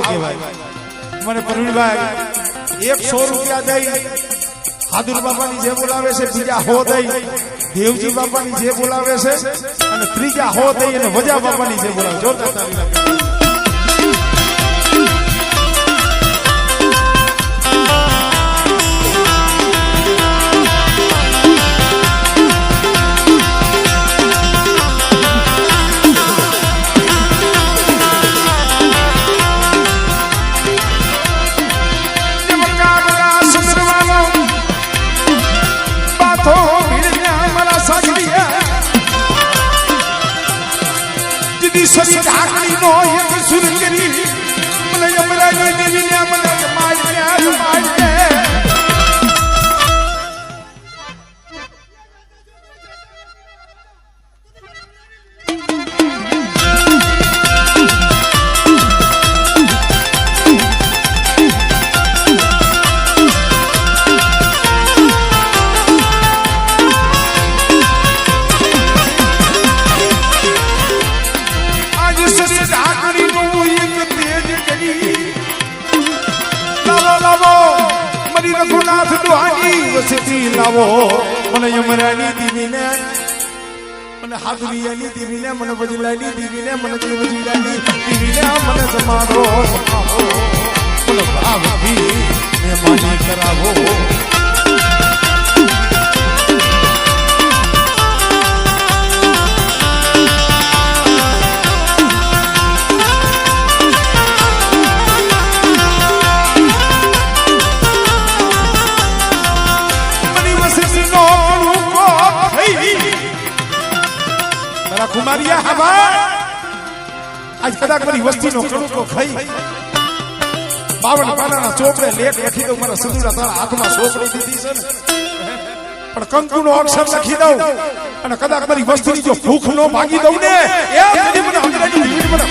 ભાવ કહેવાય. મને પ્રવીણભાઈ એકસો રૂપિયા દઈ હાદુર બાપાની જે બોલાવે છે, બીજા હો દઈ. દેવજી બાપાની જે બોલાવે છે, અને ત્રીજા હો દઈ અને વજા બાપાની જે બોલાવે જોરદાર દીદી સરી ઢાકણીનો એક સુર કરી મને યમરાજી દેવીને મને ડોહાની વસતી લાવો. મને યમરાની દીવીને મને હાથરીયાની દીવીને મને વજલાની દીવીને મને જીવજીલાની દીવીને મને જમાડો મને ભાવથી ને માની કરાવો. તારા કુમારિયા હવા આજ કદાચ મારી વસ્તીનો કડુકો ખાઈ. બાવન પાનાના ચોપડે લેખ લખી દઉં, મારા સંદુરા તારા હાથમાં સોપડી દીધી છે ને. પણ કંકુનો અક્ષર લખી દઉં અને કદાચ મારી વસ્તુની જો ભૂખ નો ભાગી દઉં ને એ મને અંગ્રેજી મને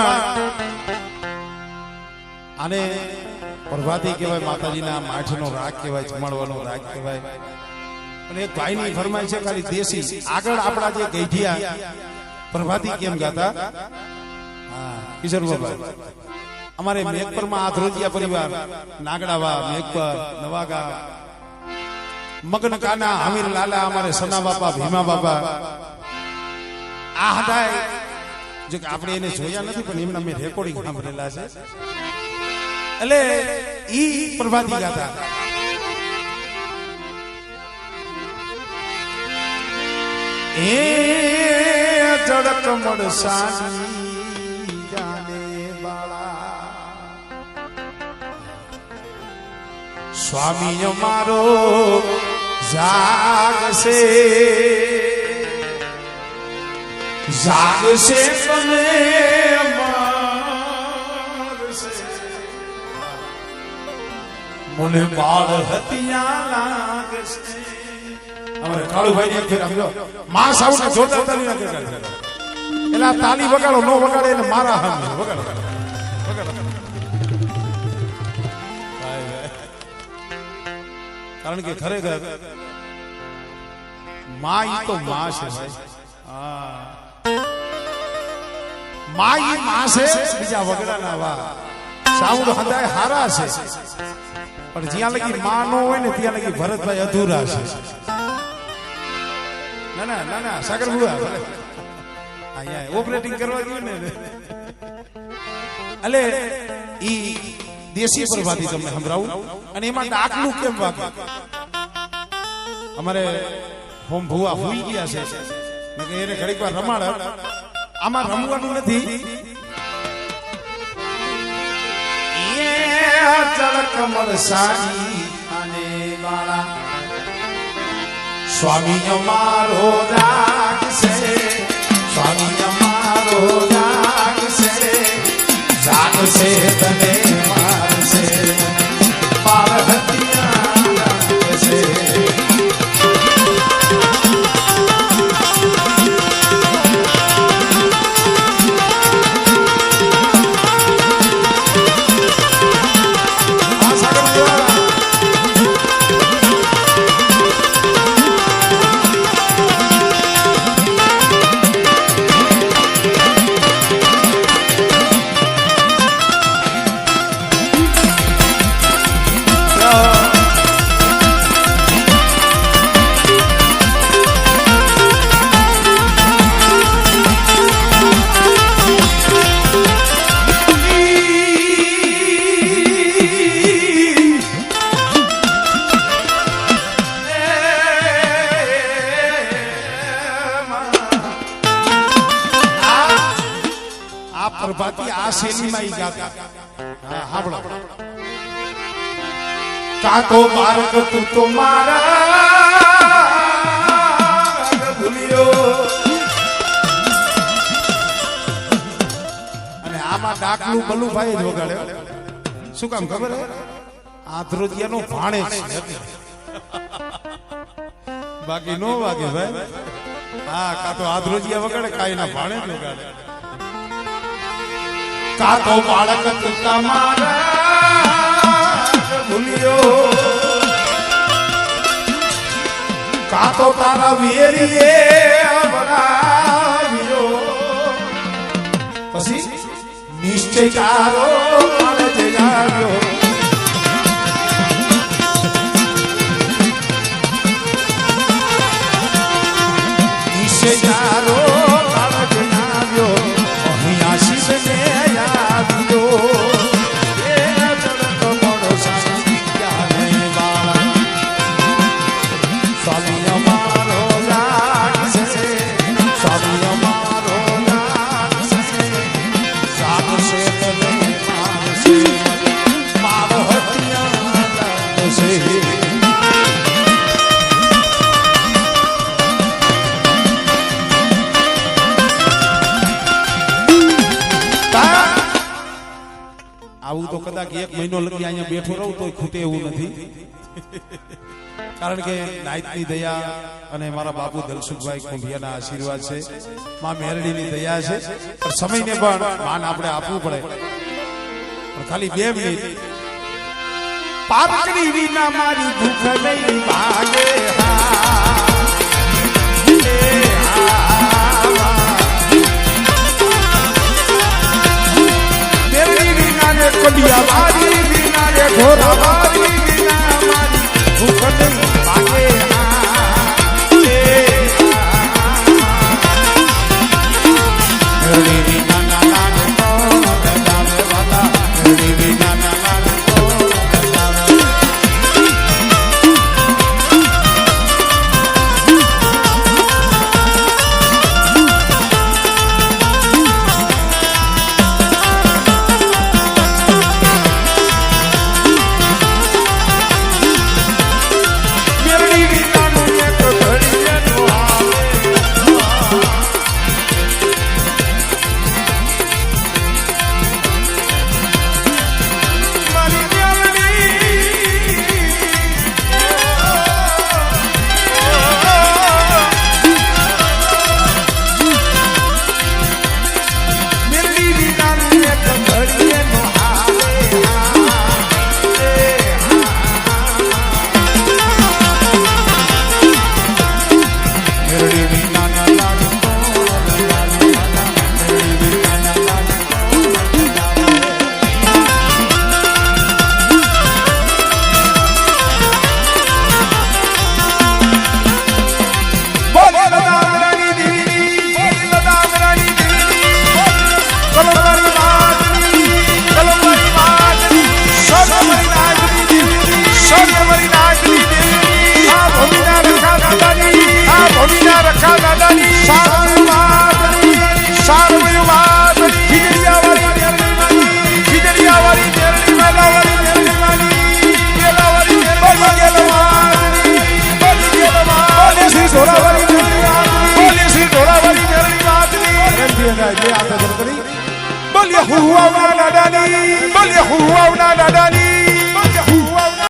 પણ આને પ્રભાતી કહેવાય, માતાજીના માઠનો રાગ કહેવાય, જમાડવાનો રાગ કહેવાય. અને ભાઈની ફરમાય છે ખાલી દેશી. આગળ આપણા જે ગઈઢિયા પ્રભાતી કેમ ગાતા? કિશોર બાબા. અમારે મેઘપરમાં આધ્રોતિયા પરિવાર, નાગડાવા, મેઘપર, નવાગા મગન કાના હમીર લાલા અમારે સના બાપા ભીમા બાપા આ હદાય જો કે આપણે એને જોયા નથી પણ એમના મેં રેકોર્ડિંગ સાંભળેલા છે. એટલે ઈ પ્રભાતી ગાતા એ જડક મળસાની સ્વામી અમારો જાગશે. જાગશે મારશે. મને બાળ હતિયા લાગશે અમારે કાળુભાઈ ની ફેર સમજો માં સાઉને જોતા તાલી ના એટલે આ તાલી વગાડો, નો વગાડે એટલે મારા હામે વગાડો કારણ કે ખરેખરમાં ઈ તો માં છે, ભાઈ. હા. માં ઈ માં છે બીજા વગડાના વા સાઉન્ડ હદાય હારા છે. પણ જ્યાં લગી માં નો હોય ને ત્યાં લગી ભરતભાઈ અધૂરા છે. ના ના ના ના, સાગર બુઆ અહીંયા ઓપરેટિંગ કરવા ગયું ને અલે, ઈ દેશી પ્રભાતી તમને સંભળાવું? અને એમાં ડાકલું કેમ વાગે? અમારે હોમ ભુવા હુઈ ગયા છે. એને ઘડીક વાર રમાડ. આમાં રમવાનું નથી. એ જડક મળસાની અને બાળા સ્વામી અમારો છે. સ્વામી અમારો જાગશે જાગશે તને પ્રભાતી આ શૈલીમાં ઈ ગાતા. હા સાંભળો. કાકો માર્ગ તું તો મારા ભૂલ્યો. અને આમાં ડાકલું બલુભાઈ જ વગાડ્યો. શું કામ ખબર હે? આ ધ્રુજિયાનો ભાણે છે. બાકી નો વાગે ભાઈ. હા કાં તો આ વગાડે કાઈ ના ભાણે જ વગાડે. કાકો બાળક તમારા ભૂલ્યો. કાતો તારા વેરીએ બનાવ્યો. પછી નિશ્ચય કાળ જગાવ્યો આવું તો કદાચ એક મહિનો લગી અહીંયા બેઠો રહું તો ખૂટે એવું નથી. કારણ કે નાયતની દયા અને મારા બાપુ દલસુખભાઈ કુંભિયાના આશીર્વાદ છે. માં મેરડીની દયા છે. પણ સમયને પણ માન આપણે આપવું પડે. પણ ખાલી બે મિનિટ. પાપડી વિના મારી ભૂખ નહીં